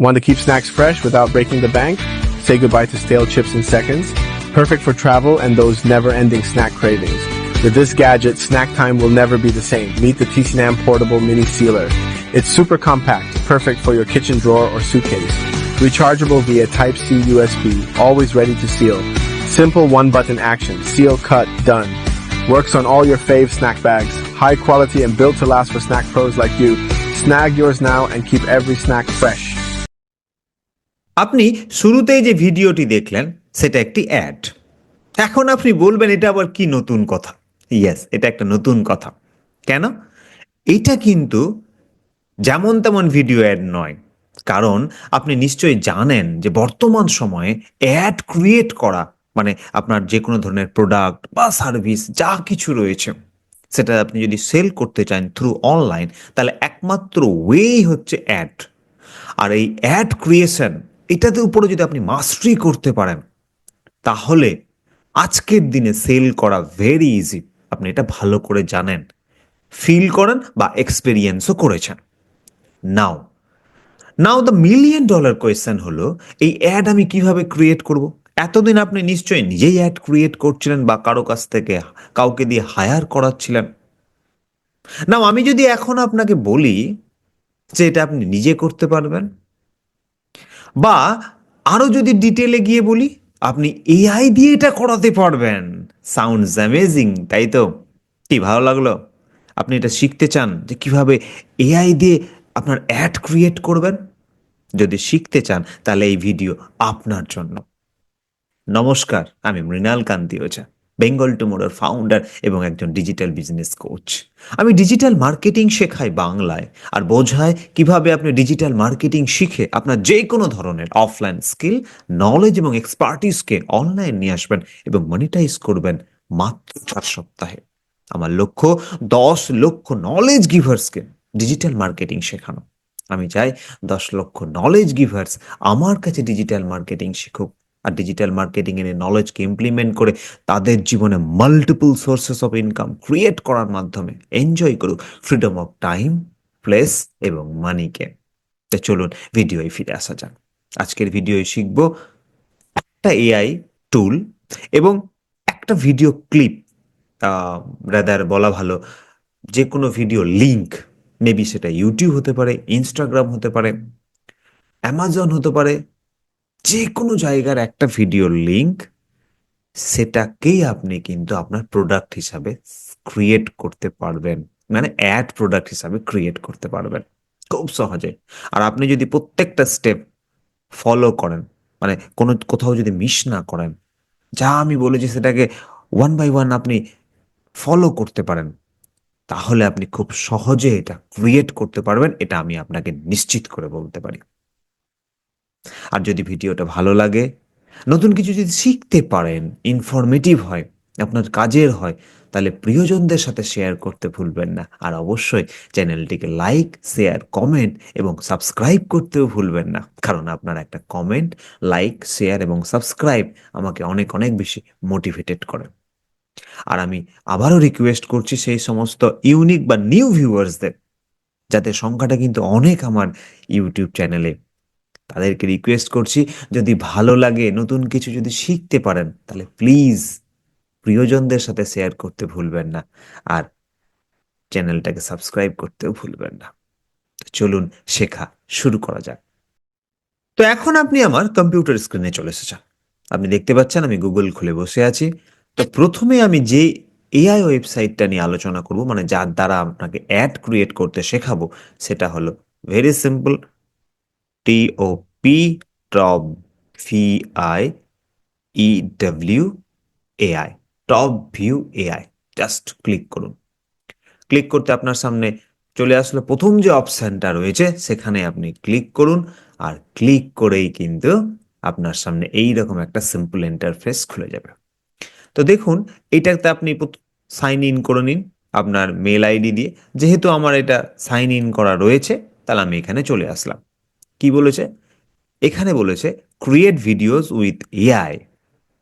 Want to keep snacks fresh without breaking the bank? Say goodbye to stale chips in seconds. Perfect for travel and those never-ending snack cravings. With this gadget, snack time will never be the same. Meet the TCNAM Portable Mini Sealer. It's super compact, perfect for your kitchen drawer or suitcase. Rechargeable via Type-C USB, always ready to seal. Simple one-button action, seal, cut, done. Works on all your fave snack bags. High quality and built to last for snack pros like you. Snag yours now and keep every snack fresh. আপনি শুরুতেই যে ভিডিওটি দেখলেন, সেটা একটি add এখন আপনি বলবেন, এটা আবার কি নতুন কথা? ইয়েস এটা একটা নতুন কথা। কেন? এটা কিন্তু যেমন তেমন ভিডিও অ্যাড নয়। কারণ আপনি নিশ্চয়ই জানেন যে বর্তমান সময়ে অ্যাড ক্রিয়েট করা মানে আপনার যে কোনো ধরনের প্রোডাক্ট বা সার্ভিস যা কিছু রয়েছে, সেটা আপনি যদি সেল করতে চান থ্রু অনলাইন তাহলে একমাত্র ওয়েই হচ্ছে অ্যাড আর এই অ্যাড ক্রিয়েশন এটাতে উপরে যদি আপনি মাস্টারি করতে পারেন, তাহলে আজকের দিনে সেল করা ভেরি ইজি আপনি এটা ভালো করে জানেন ফিল করেন বা এক্সপিরিয়েন্সও করেছেন। Now now the million dollar question হলো, এই অ্যাড আমি কীভাবে ক্রিয়েট করব? এতদিন আপনি নিশ্চয়ই নিজেই অ্যাড ক্রিয়েট করছিলেন বা কারও কাছ থেকে কাউকে দিয়ে হায়ার করাচ্ছিলেন। নাও আমি যদি এখন আপনাকে বলি যে এটা আপনি নিজে করতে পারবেন বা আরও যদি ডিটেলে গিয়ে বলি, আপনি এআই দিয়ে এটা করাতে পারবেন। সাউন্ডস অ্যামেজিং তাই তো? কি, ভালো লাগল? আপনি এটা শিখতে চান যে কীভাবে এআই দিয়ে আপনার অ্যাড ক্রিয়েট করবেন? যদি শিখতে চান, তাহলে এই ভিডিও আপনার জন্য। নমস্কার, আমি মৃণাল কান্তি ওঝা। বেঙ্গল টুমোরোর ফাউন্ডার এবং একজন ডিজিটাল বিজনেস কোচ আমি ডিজিটাল মার্কেটিং শেখাই বাংলায় আর বোঝায় কীভাবে আপনি ডিজিটাল মার্কেটিং শিখে আপনার যে কোনো ধরনের অফলাইন স্কিল নলেজ এবং এক্সপার্টিসকে অনলাইন নিয়ে আসবেন এবং মনিটাইজ করবেন মাত্র চার সপ্তাহে। আমার লক্ষ্য, দশ লক্ষ নলেজ গিভার্সকে ডিজিটাল মার্কেটিং শেখানো। আমি চাই দশ লক্ষ নলেজ গিভার্স আমার কাছে ডিজিটাল মার্কেটিং শিখুক। আর ডিজিটাল মার্কেটিং এর নলেজকে ইমপ্লিমেন্ট করে তাদের জীবনে multiple sources of income create করার মাধ্যমে এনজয় করুক ফ্রিডম অফ টাইম প্লেস এবং মানিকে তো চলুন ভিডিওয় ফিরে আসা যাক। আজকের ভিডিওয় শিখব একটা এআই টুল এবং একটা ভিডিও ক্লিপ রাদার বলা ভালো যে কোনো ভিডিও লিংক মেবি সেটা ইউটিউব হতে পারে ইনস্টাগ্রাম হতে পারে অ্যামাজন হতে পারে যে কোনো জায়গার একটা ভিডিও লিংক সেটাকেই আপনি কিন্তু আপনার প্রোডাক্ট হিসাবে ক্রিয়েট করতে পারবেন। মানে অ্যাড প্রোডাক্ট হিসাবে ক্রিয়েট করতে পারবেন। খুব সহজে। আর আপনি যদি প্রত্যেকটা স্টেপ ফলো করেন মানে কোনো কোথাও যদি মিস না করেন, যা আমি বলেছি সেটাকে ওয়ান বাই ওয়ান আপনি ফলো করতে পারেন, তাহলে আপনি খুব সহজে এটা ক্রিয়েট করতে পারবেন। এটা আমি আপনাকে নিশ্চিত করে বলতে পারি। আর যদি ভিডিওটা ভালো লাগে, নতুন কিছু যদি শিখতে পারেন ইনফরমেটিভ হয়, আপনার কাজের হয়, তাহলে প্রিয়জনদের সাথে শেয়ার করতে ভুলবেন না। আর অবশ্যই চ্যানেলটিকে লাইক শেয়ার কমেন্ট এবং সাবস্ক্রাইব করতেও ভুলবেন না। কারণ আপনার একটা কমেন্ট লাইক শেয়ার এবং সাবস্ক্রাইব আমাকে অনেক অনেক বেশি মোটিভেটেড করে। আর আমি আবারও রিকোয়েস্ট করছি সেই সমস্ত ইউনিক বা নিউ ভিউয়ার্সদের যাদের সংখ্যাটা কিন্তু অনেক আমার ইউটিউব চ্যানেলে তাদেরকে রিকোয়েস্ট করছি, যদি ভালো লাগে, নতুন কিছু যদি শিখতে পারেন, তাহলে প্লিজ প্রিয়জনদের সাথে শেয়ার করতে ভুলবেন না। আর চ্যানেলটাকে সাবস্ক্রাইব করতেও ভুলবেন না। চলুন শেখা শুরু করা যাক। তো এখন আপনি আমার কম্পিউটার স্ক্রিনে চলে এসেছেন। আপনি দেখতে পাচ্ছেন আমি গুগল খুলে বসে আছি। তো প্রথমে আমি যে এআই ওয়েবসাইটটা নিয়ে আলোচনা করব মানে যার দ্বারা আপনাকে অ্যাড ক্রিয়েট করতে শেখাবো, সেটা হলো very simple T O P top V I E W AI top view AI just click করুন। ক্লিক করতে আপনার সামনে চলে আসলো প্রথম যে অপশানটা রয়েছে, সেখানে আপনি ক্লিক করুন আর ক্লিক করেই কিন্তু আপনার সামনে এই রকম একটা সিম্পল ইন্টারফেস খুলে যাবে। তো দেখুন, এটাতে আপনি সাইন ইন করে নিন আপনার মেল আইডি দিয়ে। যেহেতু আমার এটা সাইন ইন করা রয়েছে, তাহলে আমি এখানে চলে আসলাম। কি বলেছে? এখানে বলেছে create videos with AI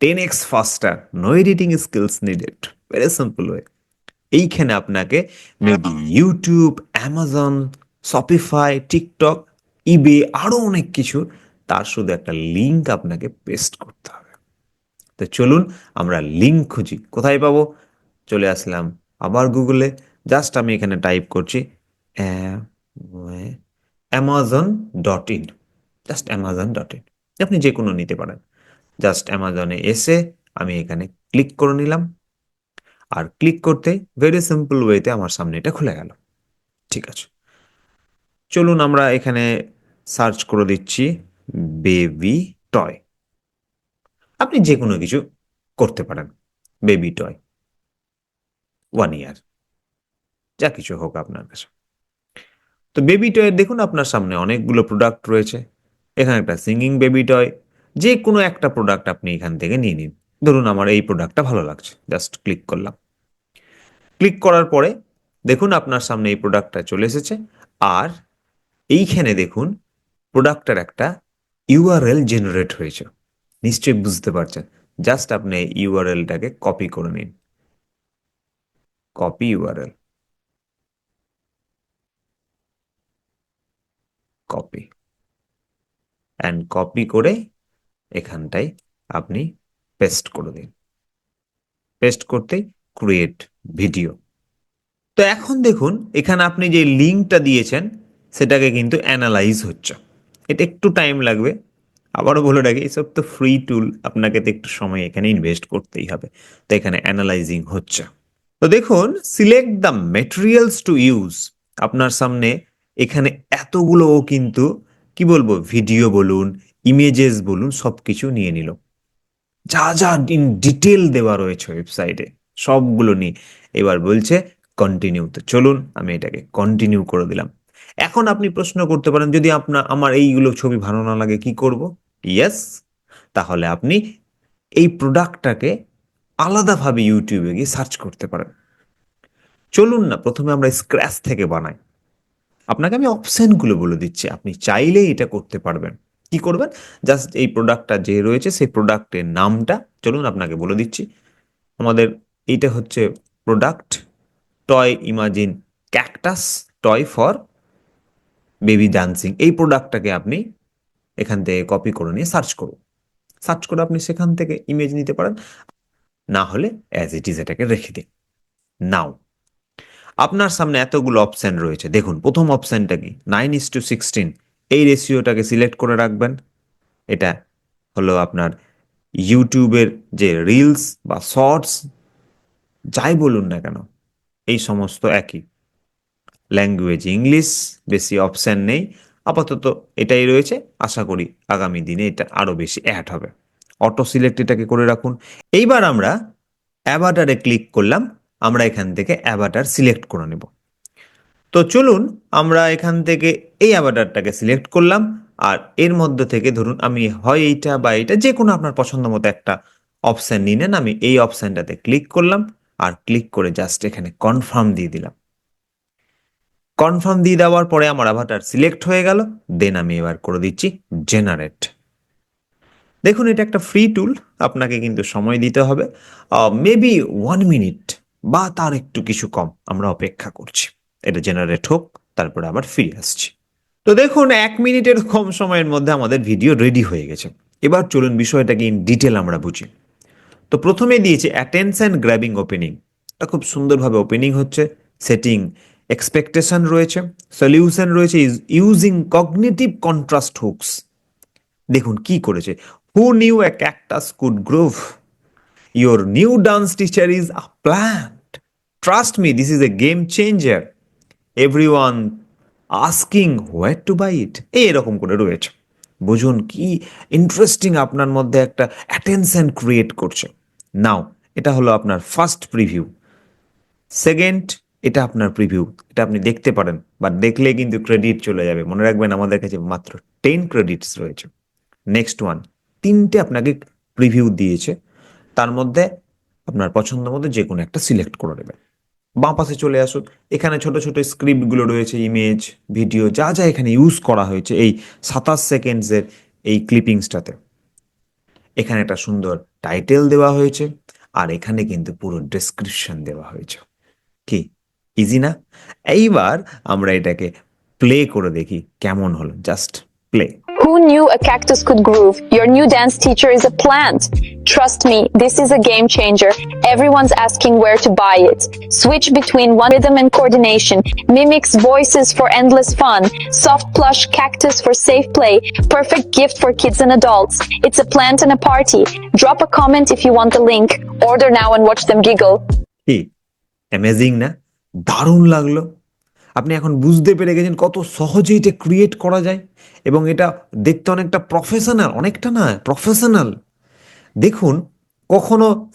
ten x faster no editing skills needed very simple way এইখানে আপনাকে maybe YouTube Amazon Shopify TikTok eBay আরও অনেক কিছু, তার শুধু একটা লিঙ্ক আপনাকে পেস্ট করতে হবে। তো চলুন আমরা লিঙ্ক খুঁজি। কোথায় পাবো? চলে আসলাম আবার গুগলে জাস্ট আমি এখানে টাইপ করছি Amazon dot in just Amazon dot in আপনি যে কোনো নিতে পারেন। জাস্ট অ্যামাজনে এসে আমি এখানে ক্লিক করে নিলাম। আর ক্লিক করতে ভেরি সিম্পল ওয়েতে আমার সামনে এটা খুলে গেল। ঠিক আছে। চলুন আমরা এখানে সার্চ করে দিচ্ছি বেবি টয় আপনি যে কোনো কিছু করতে পারেন। বেবি টয় ওয়ান ইয়ার যা কিছু হোক আপনার কাছে। তো বেবি টয়ের দেখুন আপনার সামনে অনেকগুলো প্রোডাক্ট রয়েছে। এখানে একটা সিঙ্গিং বেবি টয় যে কোনো একটা প্রোডাক্ট আপনি এখান থেকে নিয়ে নিন। ধরুন আমার এই প্রোডাক্টটা ভালো লাগছে জাস্ট ক্লিক করলাম। ক্লিক করার পরে দেখুন আপনার সামনে এই প্রোডাক্টটা চলে এসেছে। আর এইখানে দেখুন প্রোডাক্টের একটা ইউআরএল জেনারেট হয়েছে। নিশ্চয়ই বুঝতে পারছেন। জাস্ট আপনি ইউআরএলটাকে কপি করে নিন। Copy URL copy and copy করে এখানটায় আপনি পেস্ট করে দিন। পেস্ট করতেই ক্রিয়েট ভিডিও তো এখন দেখুন, এখানে আপনি যে লিঙ্কটা দিয়েছেন, সেটাকে কিন্তু অ্যানালাইজ হচ্ছে। এটা একটু টাইম লাগবে। আবারও বলে রাখি এসব তো ফ্রি টুল আপনাকে তো একটু সময় এখানে ইনভেস্ট করতেই হবে। তো এখানে অ্যানালাইজিং হচ্ছে। তো দেখুন select the materials to use আপনার সামনে এখানে এতগুলো ও কিন্তু, কি বলব ভিডিও বলুন ইমেজেস বলুন সব কিছু নিয়ে নিল। যা যা ইন ডিটেল দেওয়া রয়েছে ওয়েবসাইটে সবগুলো নিয়ে। এবার বলছে কন্টিনিউ তো। চলুন, আমি এটাকে কন্টিনিউ করে দিলাম। এখন আপনি প্রশ্ন করতে পারেন, যদি আপনার আমার এইগুলো ছবি ভালো না লাগে, কি করব? ইয়েস তাহলে আপনি এই প্রোডাক্টটাকে আলাদাভাবে ইউটিউবে গিয়ে সার্চ করতে পারেন। চলুন না, প্রথমে আমরা স্ক্র্যাচ থেকে বানাই। আপনাকে আমি অপশানগুলো বলে দিচ্ছি। আপনি চাইলেই এটা করতে পারবেন। কি করবেন? জাস্ট এই প্রোডাক্টটা যে রয়েছে, সেই প্রোডাক্টের নামটা চলুন আপনাকে বলে দিচ্ছি। আমাদের এইটা হচ্ছে product toy imagine cactus toy for baby dancing এই প্রোডাক্টটাকে আপনি এখান থেকে কপি করে নিয়ে সার্চ করুন। সার্চ করে আপনি সেখান থেকে ইমেজ নিতে পারেন। না হলে অ্যাজ ইট ইজ এটাকে রেখে দিন। নাও আপনার সামনে এতগুলো অপশান রয়েছে। দেখুন, প্রথম অপশানটা কি? নাইন ইস টু সিক্সটিন এই রেশিওটাকে সিলেক্ট করে রাখবেন। এটা হলো আপনার ইউটিউবের যে রিলস বা শর্টস যাই বলুন না কেন, এই সমস্ত একই। ল্যাঙ্গুয়েজ ইংলিশ বেশি অপশান নেই। আপাতত এটাই রয়েছে। আশা করি আগামী দিনে এটা আরও বেশি অ্যাড হবে। অটো সিলেক্ট এটাকে করে রাখুন। এইবার আমরা অ্যাভাটারে ক্লিক করলাম। আমরা এখান থেকে অ্যাভাটার সিলেক্ট করে নেব। তো চলুন আমরা এখান থেকে এই অ্যাভাটারটাকে সিলেক্ট করলাম, আর এর মধ্যে থেকে ধরুন আমি হয় এইটা বা এইটা যে কোনো আপনার পছন্দ মতো একটা অপশান নিয়ে নেন। আমি এই অপশানটাতে ক্লিক করলাম, আর ক্লিক করে জাস্ট এখানে কনফার্ম দিয়ে দিলাম। কনফার্ম দিয়ে দেওয়ার পরে আমার অ্যাভাটার সিলেক্ট হয়ে গেল দেন আমি এবার করে দিচ্ছি জেনারেট দেখুন, এটা একটা ফ্রি টুল আপনাকে কিন্তু সময় দিতে হবে। মেবি ওয়ান মিনিট বা তার একটু কিছু কম, আমরা অপেক্ষা করছি। এটা জেনারেট হোক, তারপরে আবার ফিরে আসছি। তো দেখুন, এক মিনিটের কম সময়ের মধ্যে আমাদের ভিডিও রেডি হয়ে গেছে। এবার চলুন বিষয়টাকে ইন ডিটেল আমরা বুঝি। তো প্রথমে দিয়েছে অ্যাটেনশন গ্র্যাবিং ওপেনিং এটা খুব সুন্দরভাবে ওপেনিং হচ্ছে সেটিং এক্সপেকটেশন রয়েছে সলিউশন রয়েছে ইউজিং কগনিটিভ কন্ট্রাস্ট হুকস দেখুন কি করেছে। Who knew a cactus could groove dance teacher is a plant trust me this is a game changer everyone asking where to buy it এই এরকম করে রয়েছে। বুঝুন কি ইন্টারেস্টিং আপনার মধ্যে একটা অ্যাটেনশন ক্রিয়েট করছে। নাও এটা হলো আপনার ফার্স্ট প্রিভিউ সেকেন্ড এটা আপনার প্রিভিউ এটা আপনি দেখতে পারেন, বা দেখলে কিন্তু ক্রেডিট চলে যাবে। মনে রাখবেন আমাদের কাছে মাত্র টেন ক্রেডিটস রয়েছে। নেক্সট ওয়ান তিনটে আপনাকে প্রিভিউ দিয়েছে। তার মধ্যে আপনার পছন্দ মতো যে কোনো একটা সিলেক্ট করে নেবেন। বাঁ পাশে চলে আসুন, এখানে ছোট ছোট স্ক্রিপ্টগুলো রয়েছে ইমেজ ভিডিও যা যা এখানে ইউজ করা হয়েছে এই সাতাশ সেকেন্ডসের এই ক্লিপিংসটাতে এখানে একটা সুন্দর টাইটেল দেওয়া হয়েছে আর এখানে কিন্তু পুরো ডেসক্রিপশন দেওয়া হয়েছে। কি? ইজি না? এইবার আমরা এটাকে প্লে করে দেখি কেমন হলো just play Who knew a cactus could groove? Your new dance teacher is a plant. Trust me, this is a game changer. Everyone's asking where to buy it. Switch between one rhythm and coordination. Mimics voices for endless fun. Soft plush cactus for safe play. Perfect gift for kids and adults. It's a plant and a party. Drop a comment if you want the link. Order now and watch them giggle. কি amazing না দারুণ লাগলো আপনি এখন বুঝতে পেরে গেছেন কত সহজে এটা ক্রিয়েট করা যায়। এবং এটা দেখতে অনেকটা প্রফেশনাল অনেকটা না প্রফেশনাল দেখুন, কখনো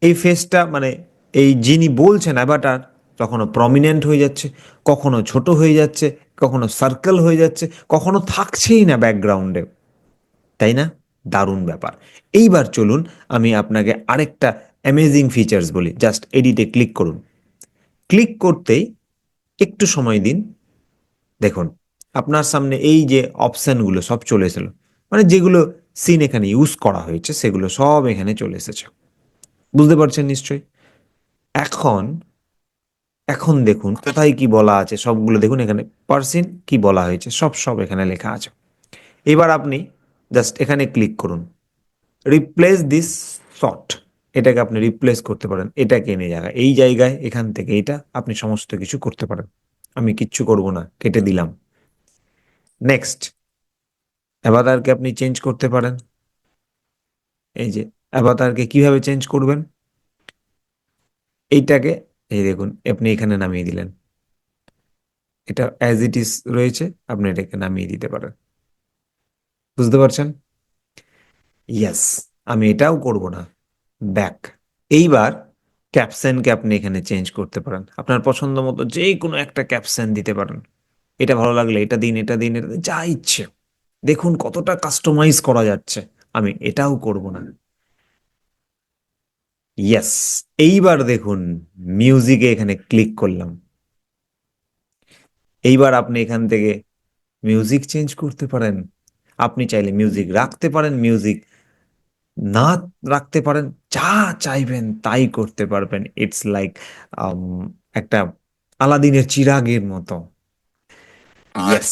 এই ফেসটা মানে এই যিনি বলছেন অ্যাভাটার কখনো প্রমিনেন্ট হয়ে যাচ্ছে, কখনো ছোট হয়ে যাচ্ছে, কখনো সার্কেল হয়ে যাচ্ছে, কখনো থাকছেই না ব্যাকগ্রাউন্ডে তাই না? দারুণ ব্যাপার। এইবার চলুন, আমি আপনাকে আরেকটা অ্যামেজিং ফিচার্স বলি। জাস্ট এডিটে ক্লিক করুন। ক্লিক করতেই একটু সময় দিন। দেখুন, আপনার সামনে এই যে অপশানগুলো সব চলে এসেছিল মানে যেগুলো সিন এখানে ইউজ করা হয়েছে, সেগুলো সব এখানে চলে এসেছে। বুঝতে পারছেন নিশ্চয়ই? এখন এখন দেখুন, কোথায় কি বলা আছে, সবগুলো দেখুন এখানে পার্সেন্ট কি বলা হয়েছে, সব সব এখানে লেখা আছে। এবার আপনি জাস্ট এখানে ক্লিক করুন। রিপ্লেস দিস শট এটাকে আপনি রিপ্লেস করতে পারেন, এটাকে এনে জায়গায় এই জায়গায় এখান থেকে এটা আপনি সমস্ত কিছু করতে পারেন। আমি কিচ্ছু করব না, কেটে দিলাম। নেক্সট অ্যাভাতারকে আপনি চেঞ্জ করতে পারেন। এই যে অ্যাভাতারকে কীভাবে চেঞ্জ করবেন? এইটাকে, এই দেখুন, আপনি এখানে নামিয়ে দিলেন। এটা অ্যাজ ইট ইজ রয়েছে, আপনি এটাকে নামিয়ে দিতে পারেন। বুঝতে পারছেন? ইয়েস আমি এটাও করব না। ব্যাক এইবার ক্যাপশনকে আপনি এখানে চেঞ্জ করতে পারেন। আপনার পছন্দ মতো যে কোনো একটা ক্যাপশন দিতে পারেন। এটা ভালো লাগলে এটা দিন এটা দিন, এটা যা ইচ্ছে। দেখুন কতটা কাস্টমাইজ করা যাচ্ছে। আমি এটাও করব না। ইয়েস এইবার দেখুন মিউজিকে এখানে ক্লিক করলাম। এইবার আপনি এখান থেকে মিউজিক চেঞ্জ করতে পারেন। আপনি চাইলে মিউজিক রাখতে পারেন মিউজিক না রাখতে পারেন। যা চাইবেন তাই করতে পারবেন। ইটস লাইক একটা আলাদিনের চিরাগের মতো। ইয়েস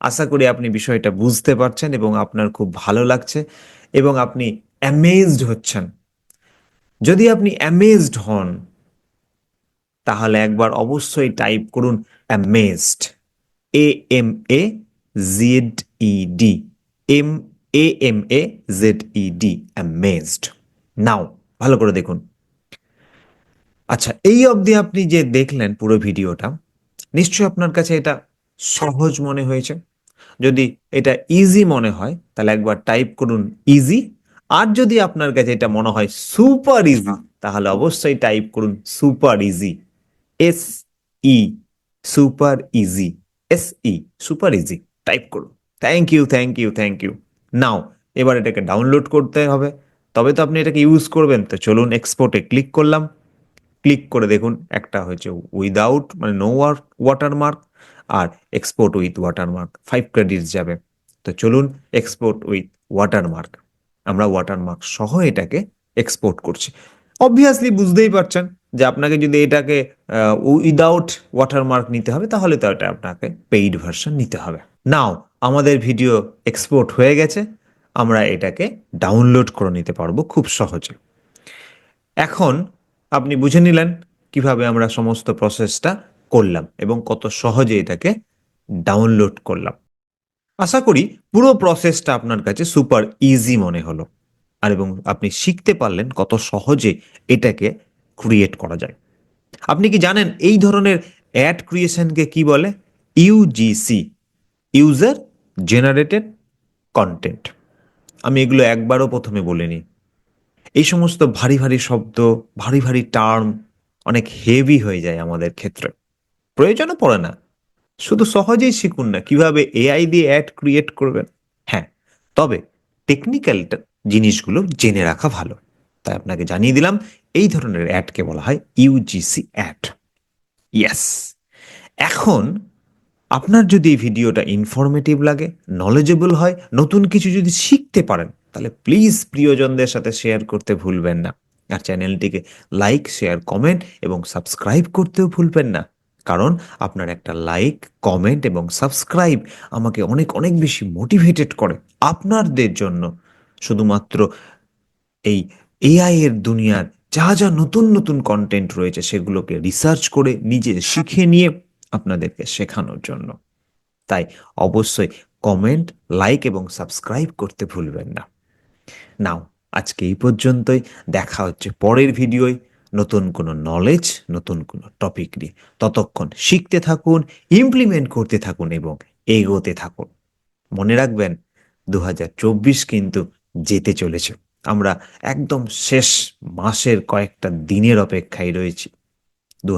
আশা করি আপনি বিষয়টা বুঝতে পারছেন এবং আপনার খুব ভালো লাগছে এবং আপনি অ্যামেজড হচ্ছেন। যদি আপনি অ্যামেজড হন তাহলে একবার অবশ্যই টাইপ করুন amazed A M A Z E D M A M A Z E D amazed now, ভালো করে দেখুন। আচ্ছা এই অবধি আপনি যে দেখলেন পুরো ভিডিওটা, নিশ্চয়ই আপনার কাছে এটা সহজ মনে হয়েছে। যদি এটা ইজি মনে হয়, তাহলে একবার টাইপ করুন ইজি আর যদি আপনার কাছে এটা মনে হয় সুপার ইজি তাহলে অবশ্যই টাইপ করুন super easy S E super easy S E super easy type করুন। Thank you thank you thank you now এবার এটাকে ডাউনলোড করতে হবে। তবে তো আপনি এটাকে ইউজ করবেন। তো চলুন এক্সপোর্টে ক্লিক করলাম। ক্লিক করে দেখুন, একটা হয়েছে উইদাউট মানে no watermark R export with watermark five credits যাবে। তো চলুন এক্সপোর্ট উইথ ওয়াটারমার্ক আমরা ওয়াটারমার্ক সহ এটাকে এক্সপোর্ট করছি। অবভিয়াসলি বুঝতেই পারছেন যে আপনাকে যদি এটাকে উইদাউট ওয়াটারমার্ক নিতে হবে, তাহলে তো এটা আপনাকে পেইড ভার্সন নিতে হবে। নাও আমাদের ভিডিও এক্সপোর্ট হয়ে গেছে। আমরা এটাকে ডাউনলোড করে নিতে পারব খুব সহজে। এখন আপনি বুঝে নিলেন কীভাবে আমরা সমস্ত প্রসেসটা করলাম এবং কত সহজে এটাকে ডাউনলোড করলাম। আশা করি পুরো প্রসেসটা আপনার কাছে সুপার ইজি মনে হলো আর এবং আপনি শিখতে পারলেন কত সহজে এটাকে ক্রিয়েট করা যায়। আপনি কি জানেন এই ধরনের অ্যাড ক্রিয়েশনকে কি বলে? ইউজিসি ইউজার জেনারেটেড কন্টেন্ট আমি এগুলো একবারও প্রথমে বলিনি। এই সমস্ত ভারী ভারী শব্দ, ভারী ভারী টার্ম অনেক হেভি হয়ে যায় আমাদের ক্ষেত্রে। প্রয়োজনও পড়ে না। শুধু সহজেই শিখুন না, কীভাবে এআই দিয়ে অ্যাড ক্রিয়েট করবেন। হ্যাঁ তবে টেকনিক্যাল জিনিসগুলো জেনে রাখা ভালো। তাই আপনাকে জানিয়ে দিলাম, এই ধরনের অ্যাডকে বলা হয় ইউজিসি অ্যাড ইয়েস এখন আপনার যদি এই ভিডিওটা ইনফরমেটিভ লাগে নলেজেবল হয়, নতুন কিছু যদি শিখতে পারেন, তাহলে প্লিজ প্রিয়জনদের সাথে শেয়ার করতে ভুলবেন না। আর চ্যানেলটিকে লাইক শেয়ার কমেন্ট এবং সাবস্ক্রাইব করতেও ভুলবেন না। কারণ আপনার একটা লাইক কমেন্ট এবং সাবস্ক্রাইব আমাকে অনেক অনেক বেশি মোটিভেটেড করে আপনাদের জন্য। শুধুমাত্র এই এআই এর দুনিয়ার যা যা নতুন নতুন কন্টেন্ট রয়েছে, সেগুলোকে রিসার্চ করে, নিজে শিখে নিয়ে আপনাদেরকে শেখানোর জন্য। তাই অবশ্যই কমেন্ট লাইক এবং সাবস্ক্রাইব করতে ভুলবেন না। নাও আজকে এই পর্যন্তই। দেখা হচ্ছে পরের ভিডিওয়। নতুন কোনো নলেজ নতুন কোনো টপিক নিয়ে। ততক্ষণ শিখতে থাকুন ইমপ্লিমেন্ট করতে থাকুন এবং এগোতে থাকুন। মনে রাখবেন দু হাজার চব্বিশ কিন্তু যেতে চলেছে। আমরা একদম শেষ মাসের কয়েকটা দিনের অপেক্ষায় রয়েছি। দু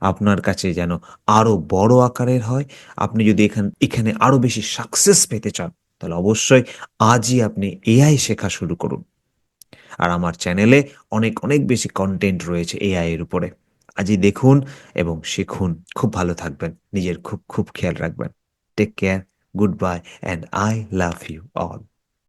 আপনার কাছে যেন আরও বড় আকারের হয়। আপনি যদি এখান, এখানে আরও বেশি সাকসেস পেতে চান, তাহলে অবশ্যই আজই আপনি এআই শেখা শুরু করুন। আর আমার চ্যানেলে অনেক অনেক বেশি কন্টেন্ট রয়েছে এআই এর উপরে। আজই দেখুন এবং শিখুন। খুব ভালো থাকবেন। নিজের খুব খুব খেয়াল রাখবেন। Take care goodbye and I love you all